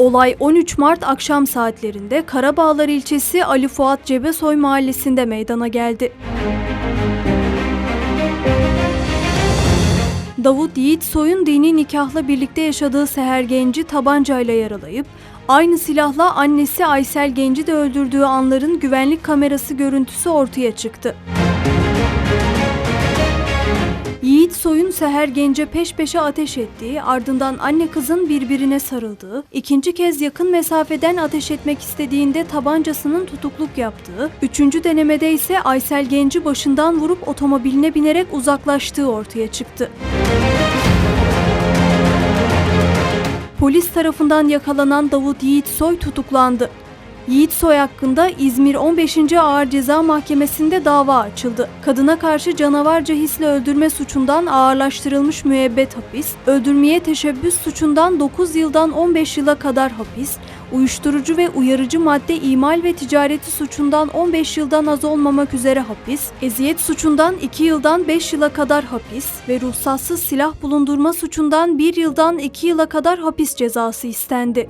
Olay 13 Mart akşam saatlerinde Karabağlar ilçesi Ali Fuat Cebesoy mahallesinde meydana geldi. Davut Yiğit Soy'un dini nikahla birlikte yaşadığı Seher Genci tabancayla yaralayıp aynı silahla annesi Aysel Genci de öldürdüğü anların güvenlik kamerası görüntüsü ortaya çıktı. Yiğit Soy'un Seher Gence peş peşe ateş ettiği, ardından anne kızın birbirine sarıldığı, ikinci kez yakın mesafeden ateş etmek istediğinde tabancasının tutukluk yaptığı, üçüncü denemede ise Aysel Genci başından vurup otomobiline binerek uzaklaştığı ortaya çıktı. Polis tarafından yakalanan Davut Yiğit Soy tutuklandı. Yiğit Soy hakkında İzmir 15. Ağır Ceza Mahkemesi'nde dava açıldı. Kadına karşı canavarca hisle öldürme suçundan ağırlaştırılmış müebbet hapis, öldürmeye teşebbüs suçundan 9 yıldan 15 yıla kadar hapis, uyuşturucu ve uyarıcı madde imal ve ticareti suçundan 15 yıldan az olmamak üzere hapis, eziyet suçundan 2 yıldan 5 yıla kadar hapis ve ruhsatsız silah bulundurma suçundan 1 yıldan 2 yıla kadar hapis cezası istendi.